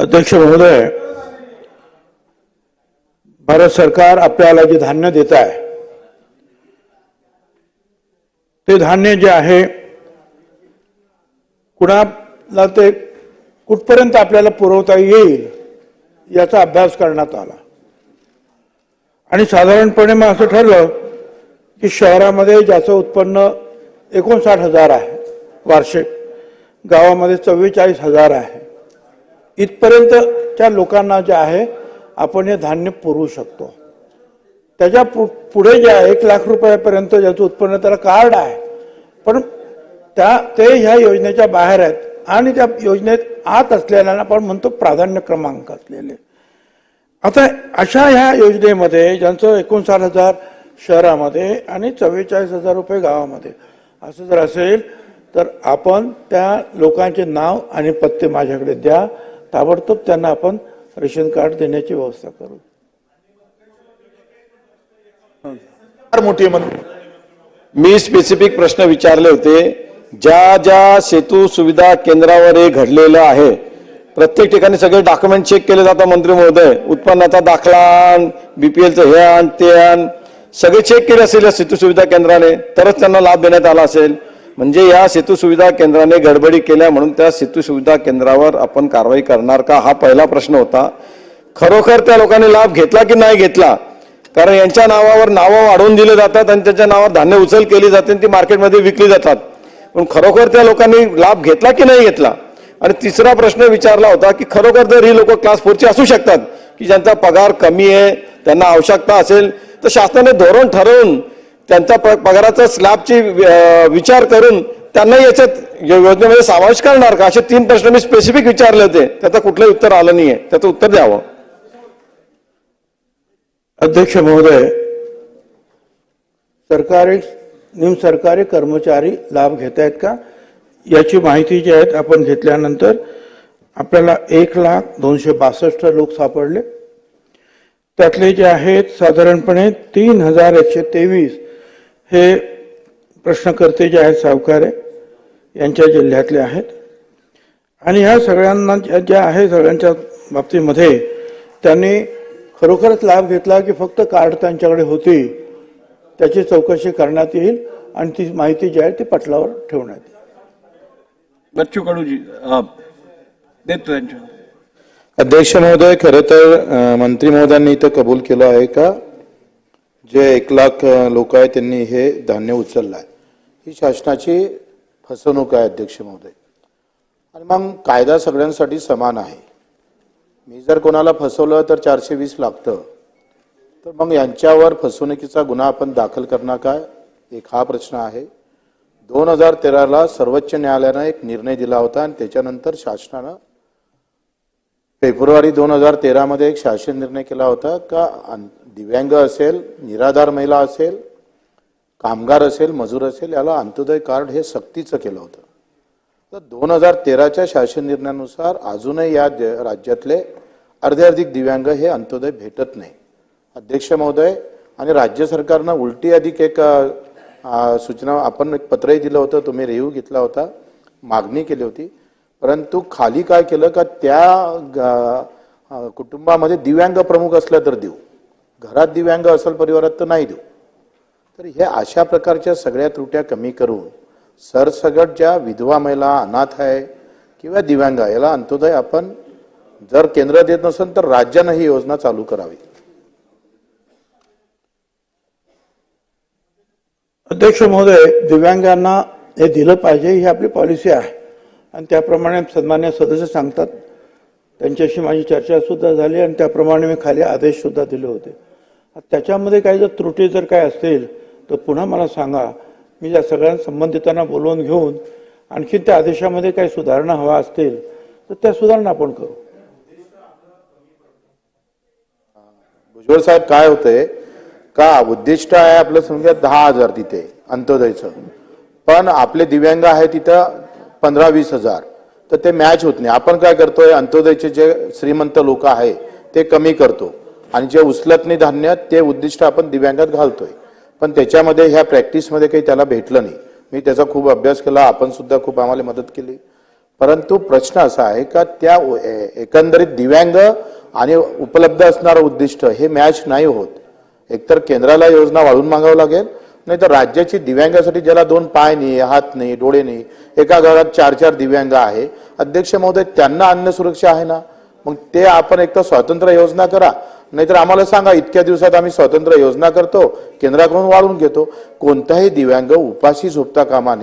अध्यक्ष महोदय भारत सरकार आपल्याला जे धान्य देत आहे ते धान्य जे आहे कुणाला ते कुठपर्यंत आपल्याला पुरवता येईल याचा अभ्यास करण्यात आला. आणि साधारणपणे मग असं ठरलं की शहरामध्ये ज्याचं उत्पन्न एकोणसाठ हजार आहे वार्षिक गावामध्ये चव्वेचाळीस हजार आहे इथपर्यंत त्या लोकांना जे आहे आपण हे धान्य पुरवू शकतो. त्याच्या पु पुढे जे आहे एक लाख रुपयापर्यंत ज्याचं उत्पन्न त्याला कार्ड आहे. पण त्या ते ह्या योजनेच्या बाहेर आहेत आणि त्या योजनेत आत असलेल्या आपण म्हणतो प्राधान्य क्रमांक असलेले. आता अशा ह्या योजनेमध्ये ज्यांचं एकोणसाठ हजार शहरामध्ये आणि चव्वेचाळीस हजार रुपये गावामध्ये असं जर असेल तर आपण त्या लोकांचे नाव आणि पत्ते माझ्याकडे द्या. ताबडतोब त्यांना आपण रेशन कार्ड देण्याची व्यवस्था करू. फार मोठी मी स्पेसिफिक प्रश्न विचारले होते ज्या ज्या सेतू सुविधा केंद्रावर हे घडलेलं आहे प्रत्येक ठिकाणी सगळे डॉक्युमेंट चेक केले जातात मंत्री महोदय. उत्पन्नाचा दाखला आण बीपीएलचं हे आण ते आण. सगळे चेक केले असेल या सेतू सुविधा केंद्राने तरच त्यांना लाभ देण्यात आला असेल. म्हणजे या सेतू सुविधा केंद्राने गडबडी केल्या म्हणून त्या सेतू सुविधा केंद्रावर आपण कारवाई करणार का? हा पहिला प्रश्न होता. खरोखर त्या लोकांनी लाभ घेतला की नाही घेतला? कारण यांच्या नावावर नावं वाढवून दिले जातात आणि त्यांच्या नावावर धान्य उचल केली जाते आणि ती मार्केटमध्ये विकली जातात. पण खरोखर त्या लोकांनी लाभ घेतला की नाही घेतला? आणि तिसरा प्रश्न विचारला होता की खरोखर जर ही लोक क्लास फोरची असू शकतात की ज्यांचा पगार कमी आहे त्यांना आवश्यकता असेल तर शासनाने धोरण ठरवून त्यांचा प- पगाराचा स्लॅबची विचार करून त्यांना याच्यात योजनेमध्ये समावेश करणार का? असे तीन प्रश्न मी स्पेसिफिक विचारले होते. त्याचं कुठलंही उत्तर आलं नाहीये. त्याचं उत्तर द्यावं. अध्यक्ष महोदय सरकारी निमसरकारी कर्मचारी लाभ घेत आहेत का? याची माहिती जी आहे आपण घेतल्यानंतर आपल्याला एक लाख दोनशे बासष्ट लोक सापडले. त्यातले जे आहेत साधारणपणे तीन हजार एकशे तेवीस हे प्रश्नकर्ते जे आहेत सावकारे यांच्या जिल्ह्यातले आहेत. आणि ह्या सगळ्यांना ज्या ज्या आहे सगळ्यांच्या बाबतीमध्ये त्यांनी खरोखरच लाभ घेतला की फक्त कार्ड त्यांच्याकडे होती त्याची चौकशी करण्यात येईल आणि ती माहिती जी आहे ती पटलावर ठेवण्यात येईल. बच्चू कडूजी देतो त्यांच्या अध्यक्ष महोदय खरं तर मंत्री महोदयांनी इथं कबूल केलं आहे का? जे एक लाख लोक आहेत त्यांनी हे धान्य उचललं आहे ही शासनाची फसवणूक आहे अध्यक्ष महोदय. आणि मग कायदा सगळ्यांसाठी समान आहे. मी जर कोणाला फसवलं तर चारशे वीस लागतं. तर मग यांच्यावर फसवणुकीचा गुन्हा आपण दाखल करणार काय एक हा प्रश्न आहे. दोन हजार तेराला सर्वोच्च न्यायालयानं एक निर्णय दिला होता आणि त्याच्यानंतर शासनानं फेब्रुवारी दोन हजार तेरामध्ये एक शासन निर्णय केला होता का दिव्यांग असेल निराधार महिला असेल कामगार असेल मजूर असेल याला अंत्योदय कार्ड हे सक्तीचं केलं होतं. तर दोन हजार तेराच्या शासन निर्णयानुसार अजूनही या राज्यातले अर्धे अधिक दिव्यांग हे अंत्योदय भेटत नाही. अध्यक्ष महोदय आणि राज्य सरकारनं उलटी अधिक एक सूचना आपण एक पत्रही दिलं होतं तुम्ही रिव्ह्यू घेतला होता मागणी केली होती. परंतु खाली काय केलं का त्या ग- कुटुंबामध्ये दिव्यांग प्रमुख असल्या तर देऊ. घरात दिव्यांग असेल परिवारात तर नाही देऊ. तर ह्या अशा प्रकारच्या सगळ्या त्रुट्या कमी करून सरसगट ज्या विधवा महिला अनाथ आहे किंवा दिव्यांग आहे, याला अंत्योदय आपण जर केंद्र देत नसेल तर राज्यानं ही योजना चालू करावी. अध्यक्ष महोदय दिव्यांगांना हे दिलं पाहिजे ही आपली पॉलिसी आहे. आणि त्याप्रमाणे सन्मान्य सदस्य सांगतात. त्यांच्याशी माझी चर्चा सुद्धा झाली आणि त्याप्रमाणे मी खाली आदेश सुद्धा दिले होते. त्याच्यामध्ये काही जर त्रुटी जर काय असतील तर पुन्हा मला सांगा. मी या सगळ्या संबंधितांना बोलवून घेऊन आणखी त्या आदेशामध्ये काही सुधारणा हवा असतील तर त्या सुधारणा आपण करू. भुजबळ साहेब काय होतंय? का उद्दिष्ट आहे आपलं समजा दहा हजार तिथे अंत्योदयचं. पण आपले दिव्यांग आहे तिथं पंधरा वीस हजार. तर ते मॅच होत नाही. आपण काय करतोय? अंत्योदयचे जे श्रीमंत लोक आहे ते कमी करतो. आणि जे उचलत नाही धान्य ते उद्दिष्ट आपण दिव्यांगात घालतोय. पण त्याच्यामध्ये ह्या प्रॅक्टिसमध्ये काही त्याला भेटलं नाही. मी त्याचा खूप अभ्यास केला आपण सुद्धा खूप आम्हाला मदत केली. परंतु प्रश्न असा आहे का त्या एकंदरीत दिव्यांग आणि उपलब्ध असणारं उद्दिष्ट हे मॅच नाही होत. एकतर केंद्राला योजना वाढून मागावं लागेल नाही तर राज्याची दिव्यांगासाठी ज्याला दोन पाय नाही हात नाही डोळे नाही एका घरात चार चार दिव्यांग आहे. अध्यक्ष महोदय त्यांना अन्न सुरक्षा आहे ना? मग ते आपण एक तर स्वातंत्र्य योजना करा नाहीतर आम्हाला सांगा इतक्या दिवसात आम्ही स्वातंत्र्य योजना करतो केंद्राकडून वाढवून घेतो. कोणताही दिव्यांग उपाशी झोपता कामा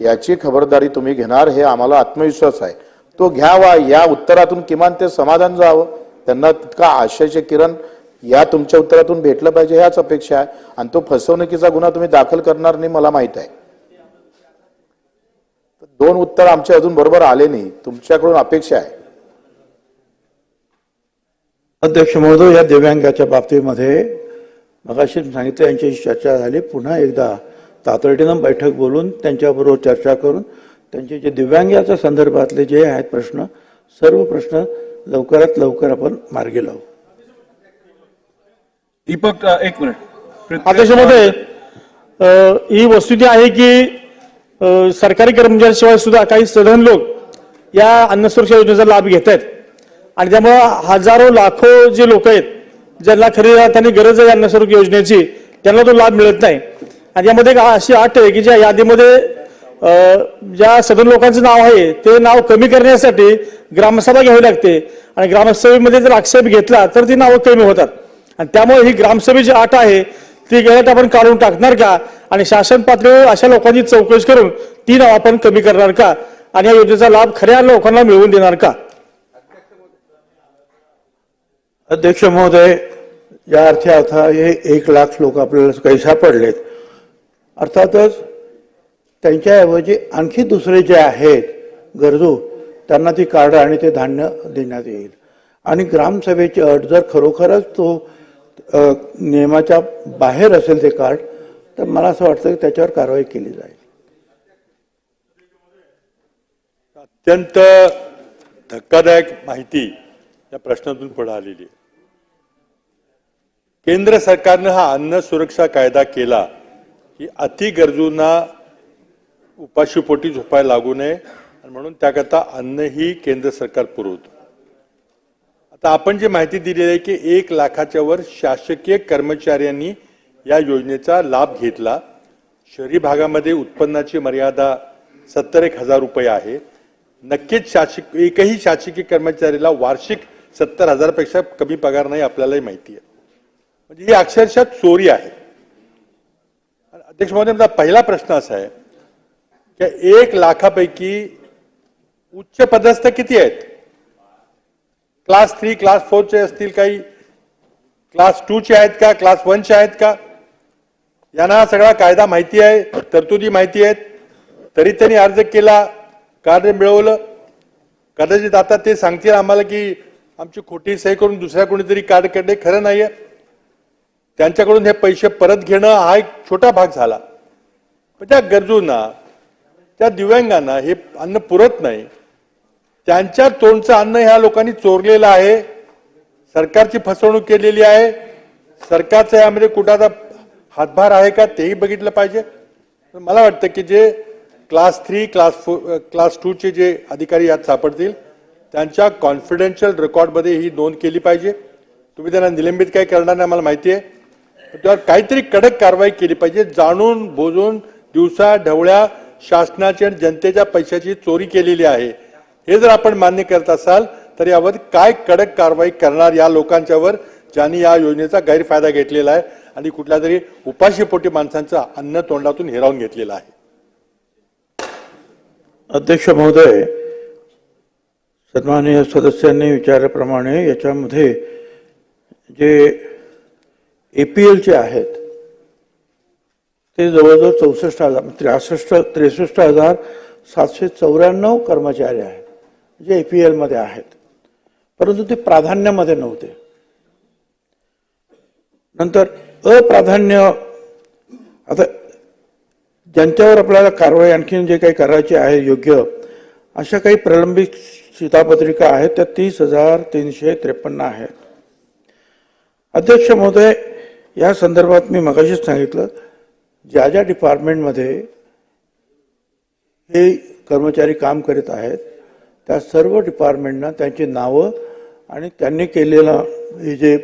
याची खबरदारी तुम्ही घेणार हे आम्हाला आत्मविश्वास आहे. तो घ्यावा या उत्तरातून किमान ते समाधान जावं. त्यांना तितका आशयाचे किरण या तुमच्या उत्तरातून भेटलं पाहिजे ह्याच अपेक्षा आहे. आणि तो फसवणुकीचा गुन्हा तुम्ही दाखल करणार नाही मला माहीत आहे. दोन उत्तर आमचे अजून बरोबर आले नाही तुमच्याकडून अपेक्षा आहे. अध्यक्ष महोदय या दिव्यांगाच्या बाबतीमध्ये मगाशी सांगितलं यांच्याशी चर्चा झाली. पुन्हा एकदा तातडीनं बैठक बोलून त्यांच्याबरोबर चर्चा करून त्यांचे जे दिव्यांगाच्या संदर्भातले जे आहेत प्रश्न सर्व प्रश्न लवकरात लवकर आपण मार्गी लावू. दीपक एक मिनिट. पृथ्वी- अध्यक्ष महोदय अ, ही वस्तुस्थिती आहे की सरकारी कर्मचाऱ्याशिवाय सुद्धा काही सधन लोक या अन्न सुरक्षा योजनेचा लाभ घेत आहेत आणि त्यामुळं हजारो लाखो जे लोक आहेत ज्यांना खरी त्यांनी गरज आहे अन्न योजनेची त्यांना तो लाभ मिळत नाही. आणि यामध्ये एक अशी अट आहे की ज्या यादीमध्ये ज्या सदन लोकांचं नाव आहे ते नाव कमी करण्यासाठी ग्रामसभा घ्यावी लागते. आणि ग्रामसभेमध्ये जर आक्षेप घेतला तर ती नावं कमी होतात. आणि त्यामुळे ही ग्रामसभेची अट आहे ती गळ्यात आपण काढून टाकणार का? आणि शासन पातळीवर अशा लोकांची चौकशी करून ती नाव आपण कमी करणार का? आणि या योजनेचा लाभ खऱ्या लोकांना मिळवून देणार का? अध्यक्ष महोदय या अर्थी आता हे एक लाख लोक आपल्याला काही सापडलेत. अर्थातच त्यांच्याऐवजी आणखी दुसरे जे आहेत गरजू त्यांना ती कार्ड आणि ते धान्य देण्यात येईल. आणि ग्रामसभेची अट जर खरोखरच तो नियमाच्या बाहेर असेल ते कार्ड तर मला असं वाटतं की त्याच्यावर कारवाई केली जाईल. अत्यंत धक्कादायक माहिती या प्रश्नातून पुढे आलेली आहे. केंद्र सरकारनं हा अन्न सुरक्षा कायदा केला की अति गरजूंना उपाशीपोटी झोपायला लागू नये. म्हणून त्याकरता अन्नही केंद्र सरकार पुरवतं. आता आपण जी माहिती दिलेली आहे की एक लाखाच्या वर शासकीय कर्मचाऱ्यांनी या योजनेचा लाभ घेतला. शहरी भागामध्ये उत्पन्नाची मर्यादा सत्तर एक हजार रुपये आहे. नक्कीच शासक एकही शासकीय कर्मचाऱ्याला वार्षिक सत्तर हजारपेक्षा कमी पगार नाही आपल्यालाही माहिती आहे. म्हणजे ही अक्षरशः चोरी आहे. अध्यक्ष महोदय माझा पहिला प्रश्न असा आहे की एक लाखापैकी उच्च पदस्थ किती आहेत? क्लास थ्री क्लास फोरचे असतील काही? क्लास टूचे आहेत का? क्लास वनचे आहेत का? यांना सगळा कायदा माहिती आहे तरतुदी माहिती आहेत. तरी त्यांनी अर्ज केला कार्य मिळवलं. कदाचित आता ते सांगतील आम्हाला की आमची खोटी सही करून दुसऱ्या कोणीतरी कार्ड काढले खरं नाहीये. त्यांच्याकडून हे पैसे परत घेणं हा एक छोटा भाग झाला. पण त्या गरजूंना त्या दिव्यांगांना हे अन्न पुरत नाही. त्यांच्या तोंडचं अन्न ह्या लोकांनी चोरलेलं आहे. सरकारची फसवणूक केलेली आहे. सरकारचा यामध्ये कुठाचा हातभार आहे का तेही बघितलं पाहिजे. मला वाटतं की जे class three class four class टूचे जे अधिकारी यात सापडतील त्यांच्या कॉन्फिडेन्शियल रेकॉर्डमध्ये ही नोंद केली पाहिजे. तुम्ही त्यांना निलंबित काय करणार नाही मला माहिती आहे. त्यावर काहीतरी कडक कारवाई केली पाहिजे जाणून बोजून दिवसा ढवळ्या शासनाची आणि जनतेच्या पैशाची चोरी केलेली आहे. हे जर आपण मान्य करत असाल तर यावर काय कडक कारवाई करणार या लोकांच्यावर ज्यांनी या योजनेचा गैरफायदा घेतलेला आहे आणि कुठल्या तरी उपाशीपोटी माणसांचं अन्न तोंडातून हिरावून घेतलेलं आहे. अध्यक्ष महोदय सन्माननीय सदस्यांनी विचारल्याप्रमाणे याच्यामध्ये जे एपीएलचे आहेत. ते जवळजवळ चौसष्ट हजार त्रेसष्ट त्रेसष्ट हजार सातशे चौऱ्याण्णव कर्मचारी आहेत जे एपीएलमध्ये आहेत. परंतु ते प्राधान्यामध्ये नव्हते. नंतर अप्राधान्य आता ज्यांच्यावर आपल्याला कारवाई आणखीन जे काही करायची आहे योग्य अशा काही प्रलंबित शितापत्रिका आहेत त्या तीस हजार तीनशे त्रेपन्न आहेत. अध्यक्ष महोदय या संदर्भात मी मगाशीच सांगितलं ज्या ज्या डिपार्टमेंटमध्ये हे कर्मचारी काम करीत आहेत त्या सर्व डिपार्टमेंटना त्यांची नावं आणि त्यांनी केलेलं हे जे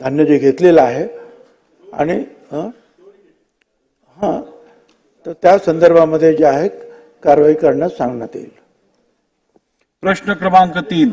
धान्य जे घेतलेलं आहे आणि हां तर त्या संदर्भामध्ये जे आहे कारवाई करण्यास सांगण्यात येईल. प्रश्न क्रमांक तीन.